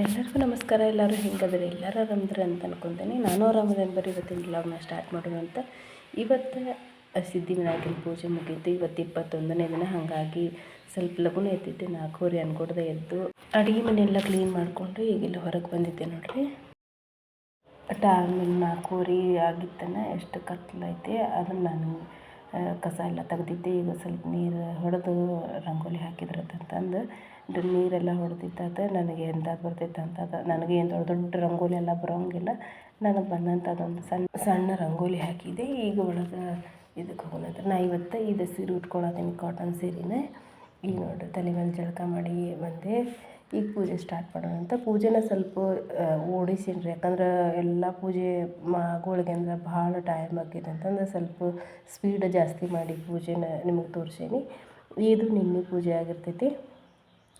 ಎಲ್ಲರಿಗೂ ನಮಸ್ಕಾರ, ಎಲ್ಲರೂ ಹೆಂಗದ್ರೆ ಎಲ್ಲರೂ ಆರಾಮದ್ರೆ ಅಂತ ಅನ್ಕೊತೀನಿ. ನಾನು ಆರಾಮದೇನು ಬರೀ ಇವತ್ತಿನ ಬ್ಲಾಗ್ನ ಸ್ಟಾರ್ಟ್ ಮಾಡೋಣ ಅಂತ. ಇವತ್ತು ಸಿದ್ಧಿವಿನಾಯಕನ ಪೂಜೆ ಮುಗೀತು. ಇವತ್ತು ಇಪ್ಪತ್ತೊಂದನೇ ದಿನ. ಹಾಗಾಗಿ ಸ್ವಲ್ಪ ಲಘುನ ಎದ್ದಿದ್ದೆ ನಾಲ್ಕೂವರೆ ಅನ್ಕೊಡ್ದೆ ಎದ್ದು ಅಡುಗೆ ಮನೆಯೆಲ್ಲ ಕ್ಲೀನ್ ಮಾಡಿಕೊಂಡು ಈಗ ಇಲ್ಲಿ ಹೊರಗೆ ಬಂದಿದ್ದೆ ನೋಡಿರಿ. ಟೈಮ್ ನಾಲ್ಕೂವರೆ ಆಗಿತ್ತನ, ಎಷ್ಟು ಕತ್ಲೈತೆ ಅದನ್ನು ನಾನು ಕಸ ಎಲ್ಲ ತೆಗೆದಿದ್ದೆ. ಈಗ ಸ್ವಲ್ಪ ನೀರು ಹೊಡೆದು ರಂಗೋಲಿ ಹಾಕಿದ್ರತ್ತಂತಂದು ಇದು ನೀರೆಲ್ಲ ಹೊಡೆದಿದ್ದಾದ ನನಗೆ ಎಂಥದ್ದು ಬರ್ತಿತ್ತು ಅಂತ ಅದು ನನಗೆ ಏನು ದೊಡ್ಡ ದೊಡ್ಡ ರಂಗೋಲಿ ಎಲ್ಲ ಬರೋಂಗಿಲ್ಲ. ನನಗೆ ಬಂದಂಥದ್ದೊಂದು ಸಣ್ಣ ಸಣ್ಣ ರಂಗೋಲಿ ಹಾಕಿದೆ. ಈಗ ಒಳಗೆ ಇದಕ್ಕೆ ಹೋಗೋಣ ನಾ ಇವತ್ತು ಇದು ಸೀರೆ ಉಟ್ಕೊಳತ್ತೀನಿ ಕಾಟನ್ ಸೀರೆನೇ. ಈಗ ನೋಡಿರಿ ತಲೆ ಮೇಲೆ ಜಳಕ ಮಾಡಿ ಬಂದೆ. ಈಗ ಪೂಜೆ ಸ್ಟಾರ್ಟ್ ಮಾಡೋಣ ಅಂತ ಪೂಜೆನ ಸ್ವಲ್ಪ ಓಡಿಸೀನಿ ರೀ ಯಾಕಂದ್ರೆ ಎಲ್ಲ ಪೂಜೆ ಮಾಡೋಗಳಿಗೆ ಅಂದ್ರೆ ಭಾಳ ಟೈಮ್ ಆಗಿದೆ ಅಂತಂದ್ರೆ ಸ್ವಲ್ಪ ಸ್ಪೀಡ್ ಜಾಸ್ತಿ ಮಾಡಿ ಪೂಜೆನ ನಿಮಗೆ ತೋರಿಸೀನಿ. ಇದು ನಿನ್ನೆ ಪೂಜೆ ಆಗಿರ್ತೈತಿ.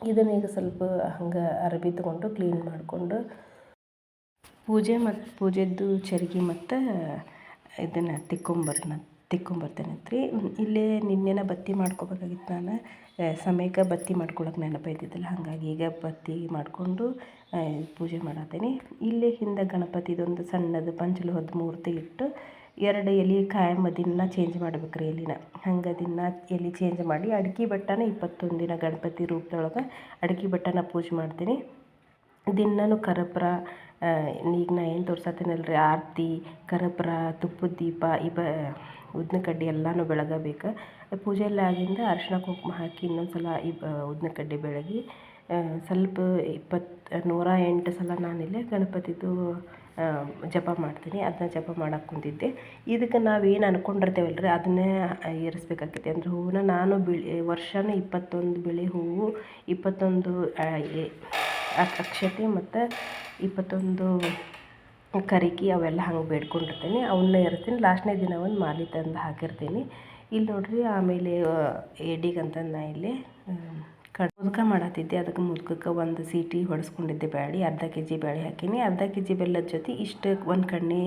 ಇದನ್ನ ಈಗ ಸ್ವಲ್ಪ ಹಂಗೆ ಅರಬಿ ತೊಗೊಂಡು ಕ್ಲೀನ್ ಮಾಡಿಕೊಂಡು ಪೂಜೆ ಮತ್ತು ಪೂಜೆದ್ದು ಚರ್ಗಿ ಮತ್ತು ಇದನ್ನು ತಿಕ್ಕೊಂಬರ್ನ ತಿಕ್ಕೊಂಬರ್ತೇನಂತ್ರಿ ಇಲ್ಲೇ ನಿನ್ನೆನ ಬತ್ತಿ ಮಾಡ್ಕೋಬೇಕಾಗಿತ್ತು ನಾನು. ಸಮಯಕ್ಕೆ ಬತ್ತಿ ಮಾಡ್ಕೊಳಕ್ಕೆ ನೆನಪೈತಿದ್ದಿಲ್ಲ ಹಾಗಾಗಿ ಈಗ ಬತ್ತಿ ಮಾಡಿಕೊಂಡು ಪೂಜೆ ಮಾಡತ್ತೀನಿ ಇಲ್ಲೇ ಹಿಂದೆ ಗಣಪತಿದೊಂದು ಸಣ್ಣದು ಪಂಚಲೋಹದ ಮೂರ್ತಿ ಇಟ್ಟು ಎರಡು ಎಲೆ ಕಾಯಂ ದಿನ ಚೇಂಜ್ ಮಾಡ್ಬೇಕು ರೀ ಎಲಿನ. ಹಂಗೆ ದಿನ ಎಲೆ ಚೇಂಜ್ ಮಾಡಿ ಅಡ್ಕೆ ಬಟ್ಟನ ಇಪ್ಪತ್ತೊಂದು ದಿನ ಗಣಪತಿ ರೂಪದೊಳಗೆ ಅಡ್ಕೆ ಬಟ್ಟನ ಪೂಜೆ ಮಾಡ್ತೀನಿ. ದಿನನೂ ಕರ್ಪೂರ ಈಗ ನಾ ಏನು ತೋರ್ಸತ್ತೀನಲ್ಲ ರೀ ಆರತಿ, ಕರ್ಪೂರ, ತುಪ್ಪದ ದೀಪ ಇವ ಉದ್ದಿನ ಕಡ್ಡಿ ಎಲ್ಲನೂ ಬೆಳಗಬೇಕು. ಪೂಜೆ ಎಲ್ಲ ಆಗಿಂದ ಅರಿಶಿನ ಕುಂಕುಮ ಹಾಕಿ ಇನ್ನೊಂದು ಸಲ ಇಬ್ ಉದ್ದಿನ ಕಡ್ಡಿ ಬೆಳಗಿ ಸ್ವಲ್ಪ ಇಪ್ಪತ್ತು ನೂರ ಎಂಟು ಸಲ ನಾನಿಲ್ಲೇ ಗಣಪತಿದು ಜಪ ಮಾಡ್ತೀನಿ, ಅದನ್ನ ಜಪ ಮಾಡಕ್ಕೆ ಕುಂತಿದ್ದೆ. ಇದಕ್ಕೆ ನಾವೇನು ಅನ್ಕೊಂಡಿರ್ತೇವಲ್ಲ ರೀ ಅದನ್ನೇ ಏರಿಸ್ಬೇಕಾಗ್ತೈತಿ. ಅಂದರೆ ಹೂವನ್ನ ನಾನು ಬಿಳಿ, ವರ್ಷನೂ ಇಪ್ಪತ್ತೊಂದು ಬಿಳಿ ಹೂವು, ಇಪ್ಪತ್ತೊಂದು ಅಕ್ಷತೆ ಮತ್ತು ಇಪ್ಪತ್ತೊಂದು ಕರಿಕಿ ಅವೆಲ್ಲ ಹಂಗೆ ಬೇಡ್ಕೊಂಡಿರ್ತೀನಿ. ಅವನ್ನ ಇರ್ತೀನಿ ಲಾಸ್ಟ್ನೇ ದಿನ ಒಂದು ಮಾಲೆ ತಂದು ಹಾಕಿರ್ತೀನಿ. ಇಲ್ಲಿ ನೋಡ್ರಿ, ಆಮೇಲೆ ಏಡಿಗಂತ ನಾ ಇಲ್ಲಿ ಕಡ್, ಮುದ್ಕ ಮಾಡತ್ತಿದ್ದೆ. ಅದಕ್ಕೆ ಮುದ್ಕಕ್ಕೆ ಒಂದು ಸೀಟಿ ಹೊಡೆಸ್ಕೊಂಡಿದ್ದೆ ಬ್ಯಾಳಿ, ಅರ್ಧ ಕೆ ಜಿ ಬ್ಯಾಳಿ ಹಾಕೀನಿ. ಅರ್ಧ ಕೆ ಜಿ ಬೆಲ್ಲದ ಜೊತೆ ಇಷ್ಟು ಒಂದು ಕಣ್ಣಿ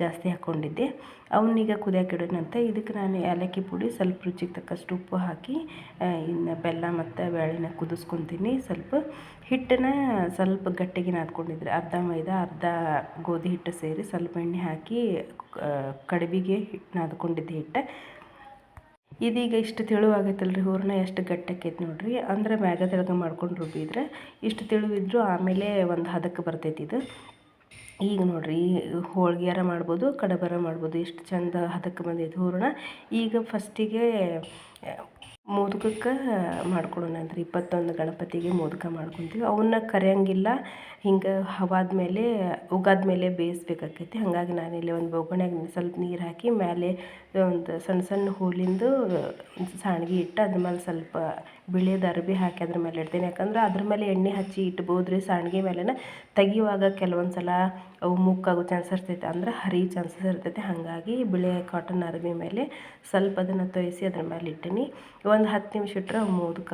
ಜಾಸ್ತಿ ಹಾಕ್ಕೊಂಡಿದ್ದೆ ಅವನ್ನೀಗ ಕುದಿಯಕ್ಕೆ ಇಡೋಣಂತ ಇದಕ್ಕೆ ನಾನು ಏಲಕ್ಕಿ ಪುಡಿ, ಸ್ವಲ್ಪ ರುಚಿಗೆ ತಕ್ಕಷ್ಟು ಉಪ್ಪು ಹಾಕಿ ಇನ್ನು ಬೆಲ್ಲ ಮತ್ತು ಬ್ಯಾಳಿನ ಕುದಿಸ್ಕೊತೀನಿ. ಸ್ವಲ್ಪ ಹಿಟ್ಟನ್ನ ಸ್ವಲ್ಪ ಗಟ್ಟಿಗೆ ನಾದ್ಕೊಂಡಿದ್ರೆ ಅರ್ಧ ಮೈದಾ, ಅರ್ಧ ಗೋಧಿ ಹಿಟ್ಟು ಸೇರಿ ಸ್ವಲ್ಪ ಎಣ್ಣೆ ಹಾಕಿ ಕಡುಬಿಗೆ ಹಿಟ್ಟು ನಾದ್ಕೊಂಡಿದ್ದೆ ಹಿಟ್ಟು. ಇದೀಗ ಇಷ್ಟು ತೆಳುವಾಗೈತಲ್ಲ ರೀ ಹೂರಣ ಎಷ್ಟು ಗಟ್ಟಾಕೈತೆ ನೋಡಿರಿ. ಅಂದ್ರೆ ಮ್ಯಾಗ ತೆಳಗ ಮಾಡ್ಕೊಂಡು ರುಬ್ಬಿದ್ರೆ ಇಷ್ಟು ತೆಳುವಿದ್ರು ಆಮೇಲೆ ಒಂದು ಹದಕ್ಕೆ ಬರ್ತೈತಿ ಇದು. ಈಗ ನೋಡ್ರಿ, ಹೋಳ್ಗೆಯಾರ ಮಾಡ್ಬೋದು, ಕಡಬರ ಮಾಡ್ಬೋದು ಎಷ್ಟು ಚಂದ ಹದಕ್ಕೆ ಬಂದೈತೆ ಹೂರಣ. ಈಗ ಫಸ್ಟಿಗೆ ಮೋದಕಕ್ಕೆ ಮಾಡ್ಕೊಳೋಣ ಅಂದ್ರೆ ಇಪ್ಪತ್ತೊಂದು ಗಣಪತಿಗೆ ಮೋದಕ ಮಾಡ್ಕೊತೀವಿ. ಅವನ್ನ ಕರಿಯಂಗಿಲ್ಲ. ಹಿಂಗೆ ಹವಾದ ಮೇಲೆ, ಉಗಾದ ಮೇಲೆ ಬೇಯಿಸ್ಬೇಕಾಕೈತಿ. ಹಾಗಾಗಿ ನಾನಿಲ್ಲಿ ಒಂದು ಬೊಗಣ್ಯಾಗ ಸ್ವಲ್ಪ ನೀರು ಹಾಕಿ ಮೇಲೆ ಒಂದು ಸಣ್ಣ ಸಣ್ಣ ಹೂಲಿಂದು ಸಾಣ್ಗಿ ಇಟ್ಟು ಅದ್ರ ಮೇಲೆ ಸ್ವಲ್ಪ ಬಿಳಿಯದು ಅರ್ಬಿ ಹಾಕಿ ಅದ್ರ ಮೇಲೆ ಇಡ್ತೀನಿ. ಯಾಕಂದ್ರೆ ಅದ್ರ ಮೇಲೆ ಎಣ್ಣೆ ಹಚ್ಚಿ ಇಟ್ಬೋದು ರೀ ಸಾಣ್ಗಿ ಮೇಲೆನ ತೆಗಿಯುವಾಗ ಕೆಲವೊಂದು ಸಲ ಅವು ಮುಕ್ಕಾಗೋ ಚಾನ್ಸ್ ಇರ್ತೈತೆ. ಅಂದ್ರೆ ಹರಿ ಚಾನ್ಸಸ್ ಇರ್ತೈತೆ. ಹಾಗಾಗಿ ಬಿಳಿ ಕಾಟನ್ ಅರ್ಬಿ ಮೇಲೆ ಸ್ವಲ್ಪ ಅದನ್ನು ತೋಯಿಸಿ ಅದ್ರ ಮೇಲೆ ಇಟ್ಟೀನಿ. ಒಂದು ಹತ್ತು ನಿಮಿಷ ಇಟ್ಟರೆ ಅವು ಮೋದಕ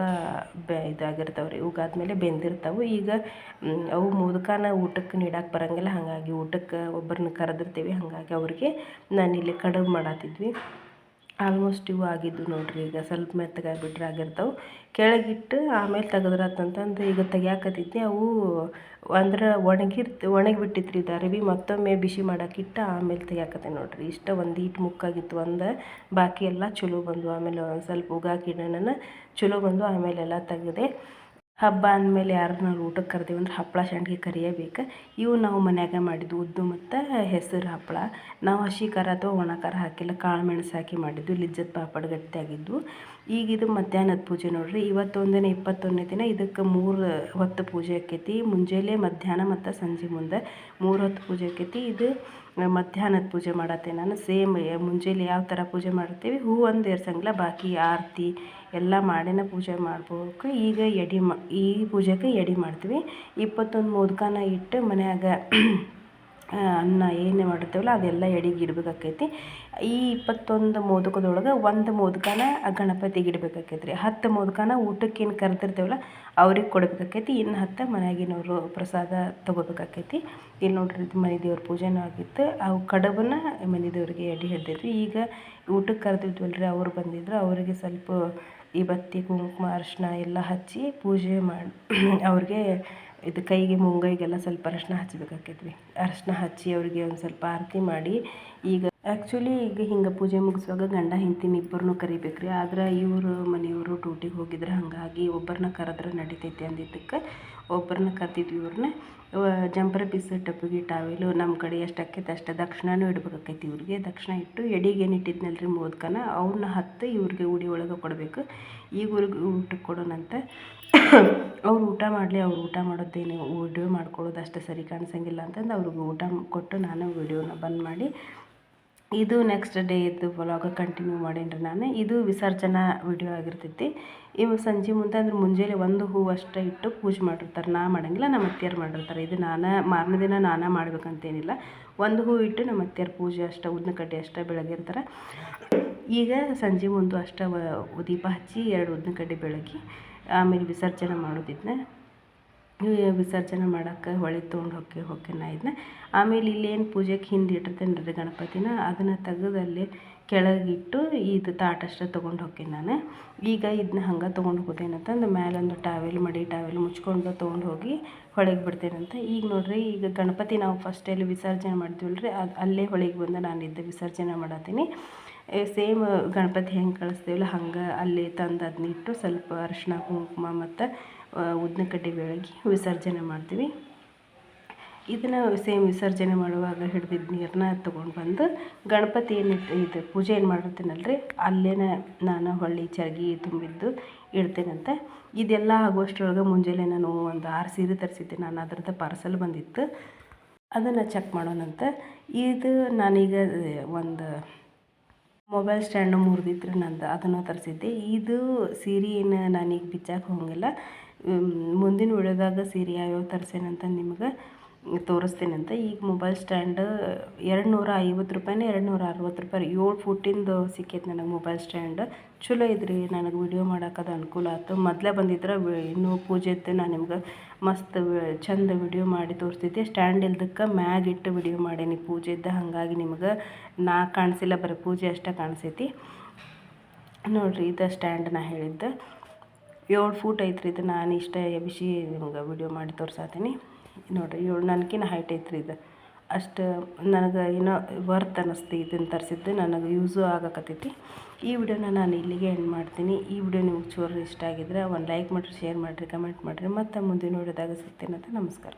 ಬೆ ಇದಾಗಿರ್ತಾವೆ ರೀ ಉಗಾದ್ಮೇಲೆ ಬೆಂದಿರ್ತಾವೆ. ಈಗ ಅವು ಮೋದಕನ ಊಟಕ್ಕೆ ನೀಡಕ್ಕೆ ಬರಂಗಿಲ್ಲ. ಹಾಗಾಗಿ ಊಟಕ್ಕೆ ಒಬ್ಬರನ್ನ ಕರೆದಿರ್ತೀವಿ. ಹಾಗಾಗಿ ಅವ್ರಿಗೆ ನಾನಿಲ್ಲಿ ಕಡುಬು ಮಾಡತ್ತಿದ್ವಿ ಆಲ್ಮೋಸ್ಟ್ ಇವು ಆಗಿದ್ದು ನೋಡಿರಿ. ಈಗ ಸ್ವಲ್ಪ ಮೆತ್ತಗಾಗ್ಬಿಟ್ರೆ ಆಗಿರ್ತಾವೆ. ಕೆಳಗಿಟ್ಟು ಆಮೇಲೆ ತೆಗೆದ್ರಾತಂತಂದು ಈಗ ತೆಗಿಯಾಕತ್ತಿದ್ದೆ ಅವು ಅಂದ್ರೆ ಒಣಗಿರ್ತ ಒಣಗಿ ಬಿಟ್ಟಿತ್ತು ರೀ ಇದು ಅರಿವಿ ಮತ್ತೊಮ್ಮೆ ಬಿಸಿ ಮಾಡೋಕ್ಕಿಟ್ಟು ಆಮೇಲೆ ತೆಗಿಯಾಕತ್ತೆ ನೋಡಿರಿ. ಇಷ್ಟ ಒಂದು ಈಟ್ ಮುಕ್ಕಾಗಿತ್ತು ಒಂದು. ಬಾಕಿ ಎಲ್ಲ ಚಲೋ ಬಂದು ಆಮೇಲೆ ಒಂದು ಸ್ವಲ್ಪ ಉಗಾಕಿಡೋಣ ಚಲೋ ಬಂದು ಆಮೇಲೆ ಎಲ್ಲ ತೆಗೆದೆ ಹಬ್ಬ ಅಂದಮೇಲೆ ಯಾರನ್ನ ಊಟಕ್ಕೆ ಕರ್ದೇವು ಅಂದ್ರೆ ಹಪ್ಪಳ ಸಂಡ್ಗೆ ಕರಿಯಬೇಕು. ಇವು ನಾವು ಮನ್ಯಾಗ ಮಾಡಿದ್ದು ಉದ್ದು ಮತ್ತು ಹೆಸರು ಹಪ್ಪಳ ನಾವು ಹಸಿ ಖಾರ ಅಥವಾ ಒಣ ಖಾರ ಹಾಕಿಲ್ಲ, ಕಾಳು ಮೆಣಸು ಹಾಕಿ ಮಾಡಿದ್ದು, ಲಿಜ್ಜತ್ ಪಾಪಡ್ ಗಟ್ಟಿಯಾಗಿದ್ದು ಈಗ ಇದು ಮಧ್ಯಾಹ್ನದ ಪೂಜೆ ನೋಡ್ರಿ ಇವತ್ತೊಂದು ದಿನ ಇಪ್ಪತ್ತೊಂದನೇ ದಿನ ಇದಕ್ಕೆ ಮೂರು ಹೊತ್ತು ಪೂಜೆ ಆಕೈತಿ. ಮುಂಜಾನೆ ಮಧ್ಯಾಹ್ನ ಮತ್ತು ಸಂಜೆ ಮುಂದೆ ಮೂರು ಹೊತ್ತು ಪೂಜೆ ಆಕೈತಿ. ಇದು ಮಧ್ಯಾಹ್ನದ ಪೂಜೆ ಮಾಡತ್ತೆ ನಾನು. ಸೇಮ್ ಮುಂಜಾನೆ ಯಾವ ಥರ ಪೂಜೆ ಮಾಡ್ತೀವಿ? ಹೂ ಒಂದು ಏರ್ಸಂಗಿಲ್ಲ ಬಾಕಿ ಆರತಿ ಎಲ್ಲ ಮಾಡಿನ ಪೂಜೆ ಮಾಡ್ಬೇಕು. ಈಗ ಎಡೆ ಮಾ, ಈ ಪೂಜೆಗೆ ಎಡೆ ಮಾಡ್ತೀವಿ. ಇಪ್ಪತ್ತೊಂದು ಮೋದಕನ ಇಟ್ಟು ಮನ್ಯಾಗ ಅನ್ನ ಏನು ಮಾಡಿರ್ತೇವಲ್ಲ ಅದೆಲ್ಲ ಎಡಿಗೆ ಇಡ್ಬೇಕಾಕೈತಿ. ಈ ಇಪ್ಪತ್ತೊಂದು ಮೋದಕದೊಳಗೆ ಒಂದು ಮೋದಕನ ಗಣಪತಿಗೆ ಇಡ್ಬೇಕಾಕೈತಿ ರೀ ಹತ್ತು ಮೋದಕನ ಊಟಕ್ಕೆ ಏನು ಕರೆದಿರ್ತೇವಲ್ಲ ಅವ್ರಿಗೆ ಕೊಡಬೇಕಾಕೈತಿ. ಇನ್ನು ಹತ್ತು ಮನೆಯಾಗಿನವರು ಪ್ರಸಾದ ತೊಗೋಬೇಕಾಕೈತಿ. ಇಲ್ಲಿ ನೋಡ್ರಿ ಇದು ಮನೆ ದೇವ್ರ ಪೂಜೆನೂ ಆಗಿತ್ತು. ಅವು ಕಡಬನ್ನು ಮನೆ ದೇವ್ರಿಗೆ ಎಡೆ ಹಿಡ್ದಿದ್ವಿ ಈಗ ಊಟಕ್ಕೆ ಕರೆದಿದ್ವಲ್ರಿ, ಅವ್ರು ಬಂದಿದ್ರು. ಅವರಿಗೆ ಸ್ವಲ್ಪ ಈ ಬತ್ತಿ, ಕುಂಕುಮ ಅರಿಶಿನ ಎಲ್ಲ ಹಚ್ಚಿ ಪೂಜೆ ಮಾಡಿ ಅವ್ರಿಗೆ ಇದು ಕೈಗೆ ಮುಂಗೈಗೆಲ್ಲ ಸ್ವಲ್ಪ ಅರಶಿನ ಹಚ್ಬೇಕಾಕೈತೆ ರೀ ಅರಶಿನ ಹಚ್ಚಿ ಅವರಿಗೆ ಒಂದು ಸ್ವಲ್ಪ ಆರತಿ ಮಾಡಿ ಈಗ ಆ್ಯಕ್ಚುಲಿ ಈಗ ಹಿಂಗೆ ಪೂಜೆ ಮುಗಿಸುವಾಗ ಗಂಡ ಹೆಂಡ್ತಿನ ಇಬ್ಬರನ್ನೂ ಕರಿಬೇಕು ರೀ ಆದ್ರೆ ಇವರು ಮನೆಯವರು ಡ್ಯೂಟಿಗೆ ಹೋಗಿದ್ರೆ ಹಾಗಾಗಿ ಒಬ್ಬರನ್ನ ಕರೆದ್ರೆ ನಡಿತೈತಿ ಅಂದಿದ್ದಕ್ಕೆ ಒಬ್ಬರನ್ನ ಕರ್ತಿದ್ವಿ ಇವ್ರನ್ನ ಜಂಪರ ಪೀಸ್, ಟಪ್ಪಿಗೆ ಟಾವೆಲು ನಮ್ಮ ಕಡೆ ಎಷ್ಟು ಆಕೈತೆ ಅಷ್ಟು ದಕ್ಷಿಣನೂ ಇಡ್ಬೇಕಾಕೈತಿ ಇವ್ರಿಗೆ. ದಕ್ಷಿಣ ಇಟ್ಟು ಎಡಿಗೆ ಏನು ಇಟ್ಟಿದ್ನಲ್ಲ ರೀ ಮೋದಕನ ಅವನ್ನ ಹತ್ತು ಇವ್ರಿಗೆ ಉಡಿ ಒಳಗೆ ಕೊಡಬೇಕು. ಈಗ ಊರಿಗೆ ಊಟಕ್ಕೆ ಕೊಡೋಣಂತ ಅವ್ರು ಊಟ ಮಾಡಲಿ, ಅವ್ರು ಊಟ ಮಾಡೋದೇನು ವಿಡಿಯೋ ಮಾಡ್ಕೊಳ್ಳೋದು ಅಷ್ಟು ಸರಿ ಕಾಣಿಸಂಗಿಲ್ಲ ಅಂತಂದು ಅವ್ರಿಗೆ ಊಟ ಕೊಟ್ಟು ನಾನು ವಿಡಿಯೋನ ಬಂದ್ ಮಾಡಿ, ಇದು ನೆಕ್ಸ್ಟ್ ಡೇ ಇದು ವ್ಲಾಗ ಕಂಟಿನ್ಯೂ ಮಾಡೀನಿ ನಾನು. ಇದು ವಿಸರ್ಜನಾ ವಿಡಿಯೋ ಆಗಿರ್ತೈತಿ. ಇವು ಸಂಜೆ ಮುಂದೆ, ಅಂದ್ರೆ ಮುಂಜಾನೆ ಒಂದು ಹೂವು ಅಷ್ಟೇ ಇಟ್ಟು ಪೂಜೆ ಮಾಡಿರ್ತಾರೆ. ನಾ ಮಾಡಂಗಿಲ್ಲ, ನಮ್ಮ ಅತ್ತೆಯರು ಮಾಡಿರ್ತಾರೆ. ಇದು ನಾನು, ಮಾರನೇ ದಿನ ನಾನೇ ಮಾಡ್ಬೇಕಂತೇನಿಲ್ಲ. ಒಂದು ಹೂವು ಇಟ್ಟು ನಮ್ಮ ಅತ್ತೆಯರು ಪೂಜೆ ಅಷ್ಟೇ ಉದ್ದಿನ ಕಡ್ಡಿ ಅಷ್ಟೇ ಬೆಳಗಿರ್ತಾರೆ. ಈಗ ಸಂಜೆ ಮುಂದೆ ಅಷ್ಟೇ ದೀಪ ಹಚ್ಚಿ ಎರಡು ಉದ್ದಿನ ಕಡ್ಡಿ ಬೆಳಗಿ ಆಮೇಲೆ ವಿಸರ್ಜನೆ ಮಾಡೋದಿದ್ನ. ವಿಸರ್ಜನೆ ಮಾಡೋಕ್ಕೆ ಹೊಳೆ ತೊಗೊಂಡು ಹೊಕ್ಕೆ ನಾ ಇದನ್ನ ಆಮೇಲೆ ಇಲ್ಲೇನು ಪೂಜೆಗೆ ಹಿಂದೆ ಇಟ್ಟಿರ್ತೇನೆ ರೀ ಗಣಪತಿನ? ಅದನ್ನು ತೆಗೆದು ಅಲ್ಲಿ ಕೆಳಗಿಟ್ಟು ಇದು ತಾಟಷ್ಟೇ ತೊಗೊಂಡು ಹೋಗ್ತೀನಿ ನಾನು. ಈಗ ಇದನ್ನ ಹಂಗೆ ತೊಗೊಂಡು ಹೋಗೋದೇನಂತಂದು ಮೇಲೊಂದು ಟಾವೆಲ್ ಮಡಿ ಟಾವೆಲ್ ಮುಚ್ಕೊಂಡು ತೊಗೊಂಡು ಹೋಗಿ ಹೊಳೆಗೆ ಬಿಡ್ತೇನಂತ ಈಗ ನೋಡಿರಿ, ಈಗ ಗಣಪತಿ ನಾವು ಫಸ್ಟ್ ಎಲ್ಲಿ ವಿಸರ್ಜನೆ ಮಾಡ್ತೀವಲ್ಲ ರೀ ಅದು ಅಲ್ಲೇ ಹೊಳೆಗೆ ಬಂದು ನಾನು ಇದ್ದ ವಿಸರ್ಜನೆ ಮಾಡತ್ತೀನಿ ಸೇಮ್ ಗಣಪತಿ ಹೆಂಗೆ ಕಳಿಸ್ತೀವಲ್ಲ, ಹಂಗೆ ಅಲ್ಲಿ ತಂದು ಅದನ್ನ ಇಟ್ಟು ಸ್ವಲ್ಪ ಅರಿಶಿನ ಕುಂಕುಮ ಮತ್ತು ಉದ್ದಿನ ಕಡ್ಡಿ ಬೆಳಗಿ ವಿಸರ್ಜನೆ ಮಾಡ್ತೀವಿ. ಇದನ್ನು ಸೇಮ್ ವಿಸರ್ಜನೆ ಮಾಡುವಾಗ ಹಿಡ್ದಿದ್ದ ನೀರನ್ನ ತೊಗೊಂಡು ಬಂದು ಗಣಪತಿ ಏನು ಇದು ಪೂಜೆ ಏನು ಮಾಡಿರ್ತೀನಲ್ಲ ರೀ ಅಲ್ಲೇನ ನಾನು ಹೊಳ್ಳಿ ಚರ್ಗಿ ತುಂಬಿದ್ದು ಇಡ್ತೇನಂತೆ. ಇದೆಲ್ಲ ಆಗುವಷ್ಟರೊಳಗೆ ಮುಂಜಾನೆ ನಾನು ಒಂದು ಆರು ಸೀರೆ ತರಿಸಿದ್ದೆ ನಾನು, ಅದ್ರದ್ದು ಪಾರ್ಸಲ್ ಬಂದಿತ್ತು. ಅದನ್ನು ಚೆಕ್ ಮಾಡೋಣಂತೆ. ಇದು ನಾನೀಗ ಒಂದು ಮೊಬೈಲ್ ಸ್ಟ್ಯಾಂಡು ಮುರಿದಿತ್ತು ನಂದು, ಅದನ್ನು ತರಿಸಿದ್ದೆ. ಇದು ಸೀರೆ ಏನು ನಾನೀಗ ಬಿಚ್ಚಾಕೆ ಹೋಗಂಗಿಲ್ಲ. ಮುಂದಿನ ವಿಡಿಯೋದಾಗ ಸೀರೆ ಯಾವ್ಯಾವ ತರ್ಸೇನಂತ ನಿಮ್ಗೆ ತೋರಿಸ್ತೀನಂತ ಈಗ ಮೊಬೈಲ್ ಸ್ಟ್ಯಾಂಡ್ ಎರಡು ನೂರ ಐವತ್ತು ರೂಪಾಯಿನ ಎರಡು ನೂರ ಅರವತ್ತು ರೂಪಾಯಿ ಏಳು ಫುಟ್ಟಿಂದು ಸಿಕ್ಕೈತೆ ನನಗೆ ಮೊಬೈಲ್ ಸ್ಟ್ಯಾಂಡ್ ಚಲೋ ಇದ್ರಿ ನನಗೆ ವಿಡಿಯೋ ಮಾಡೋಕ್ಕದು ಅನುಕೂಲ ಆಯ್ತು ಮೊದಲೇ ಬಂದಿದ್ರೆ ಇನ್ನೂ ಪೂಜೆ ಇತ್ತು ನಾನು ನಿಮ್ಗೆ ಮಸ್ತ್ ಚಂದ ವಿಡಿಯೋ ಮಾಡಿ ತೋರಿಸ್ತಿದ್ದೆ. ಸ್ಟ್ಯಾಂಡ್ ಇಲ್ದಕ್ಕೆ ಮ್ಯಾಗ ಇಟ್ಟು ವಿಡಿಯೋ ಮಾಡೀನಿ, ಪೂಜೆ ಇದ್ದ ಹಾಗಾಗಿ ನಿಮ್ಗೆ ನಾ ಕಾಣಿಸಿಲ್ಲ, ಬರೀ ಪೂಜೆ ಅಷ್ಟೇ ಕಾಣಿಸೈತಿ. ನೋಡಿರಿ, ಇದು ಸ್ಟ್ಯಾಂಡ್ ನಾ ಹೇಳಿದ್ದೆ. ಏಳು ಫೂಟ್ ಐತ್ರಿ ಇದು, ನಾನು ಇಷ್ಟ ಎಬಿಸಿ ನಿಮ್ಗೆ ವಿಡಿಯೋ ಮಾಡಿ ತೋರ್ಸಾತೀನಿ. ನೋಡಿರಿ, ಏಳು ನನಗಿನ್ನ ಹೈಟ್ ಐತ್ರಿ ಇದು. ಅಷ್ಟು ನನಗೆ ಏನೋ ವರ್ತ್ ಅನ್ನಿಸ್ತು ಇದನ್ನು ತರಿಸಿದ್ದು, ನನಗೆ ಯೂಸು ಆಗಕತ್ತೈತಿ. ಈ ವಿಡಿಯೋನ ನಾನು ಇಲ್ಲಿಗೆ ಎಂಡ್ ಮಾಡ್ತೀನಿ. ಈ ವಿಡಿಯೋ ನಿಮ್ಗೆ ಚೂರು ಇಷ್ಟ ಆಗಿದ್ರೆ ಒಂದು ಲೈಕ್ ಮಾಡಿರಿ ಶೇರ್ ಮಾಡಿರಿ ಕಮೆಂಟ್ ಮಾಡಿರಿ. ಮತ್ತು ಮುಂದಿನ ವಿಡಿಯೋದಾಗ ಅಂತ ನಮಸ್ಕಾರ.